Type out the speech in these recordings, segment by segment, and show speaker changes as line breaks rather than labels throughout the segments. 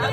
ही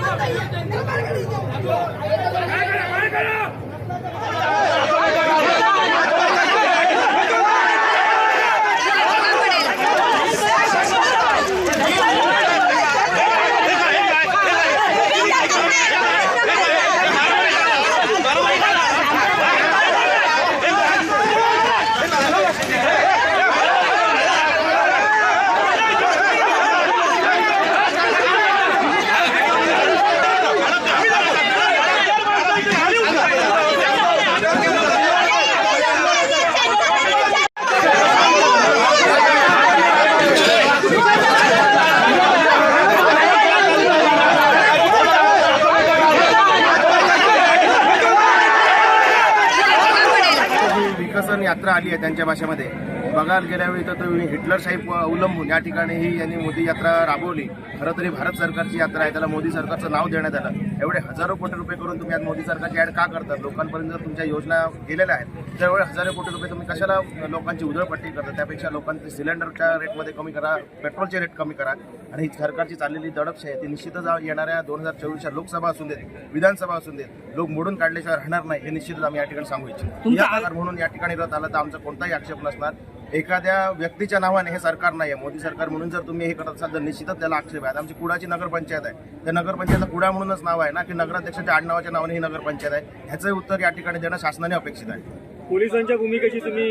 विकसन यात्रा आली आहे त्यांच्या भाषेमध्ये. बघायला गेल्यावेळी तर तुम्ही हिटलरशाही प- अवलंबून या ठिकाणी ही यांनी मोदी यात्रा राबवली. खरं तरी भारत सरकारची यात्रा आहे त्याला मोदी सरकारचं नाव देण्यात आलं. एवढे हजारो कोटी रुपये करून तुम्ही आज मोदी सरकारची ऍड का करतात? लोकांपर्यंत जर तुमच्या योजना गेलेल्या आहेत. त्यावेळी हजारो कोटी रुपये तुम्ही कशाला लोकांची उधळपट्टी करता? त्यापेक्षा लोकांचे सिलेंडरच्या रेटमध्ये कमी करा पेट्रोलचे रेट कमी करा. आणि ही सरकारची चाललेली दडपशाही आहे ती निश्चितच येणाऱ्या दोन हजार चोवीसच्या लोकसभा असून देत विधानसभा असून देत लोक मोडून काढल्याशिवाय राहणार नाही हे निश्चितच आम्ही या ठिकाणी सांगू इच्छितो. म्हणून या ठिकाणी रथ आला तर आमचा कोणताही आक्षेप नसणार. एखाद्या व्यक्तीच्या नावाने हे सरकार नाही आहे मोदी सरकार म्हणून जर तुम्ही हे करत असाल तर निश्चितच त्याला आक्षेप आहे. आता आमची कुडाची नगरपंचायत आहे. त्या नगरपंचायतला कुडा म्हणूनच नाव आहे ना की नगराध्यक्षाच्या आडनावाच्या नावाने ही नगरपंचायत आहे. ह्याचं उत्तर या ठिकाणी देणं शासनाने अपेक्षित आहे.
पोलिसांच्या भूमिकेशी तुम्ही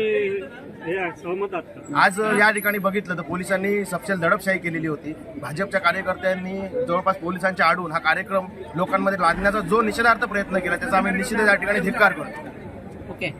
हे
आज या ठिकाणी बघितलं तर पोलिसांनी सपशेल दडपशाही केलेली होती. भाजपच्या कार्यकर्त्यांनी जवळपास पोलिसांच्या आडून हा कार्यक्रम लोकांमध्ये लादण्याचा जो निषेधार्थ प्रयत्न केला त्याचा आम्ही निश्चितच या ठिकाणी धिक्कार करतो.
ओके.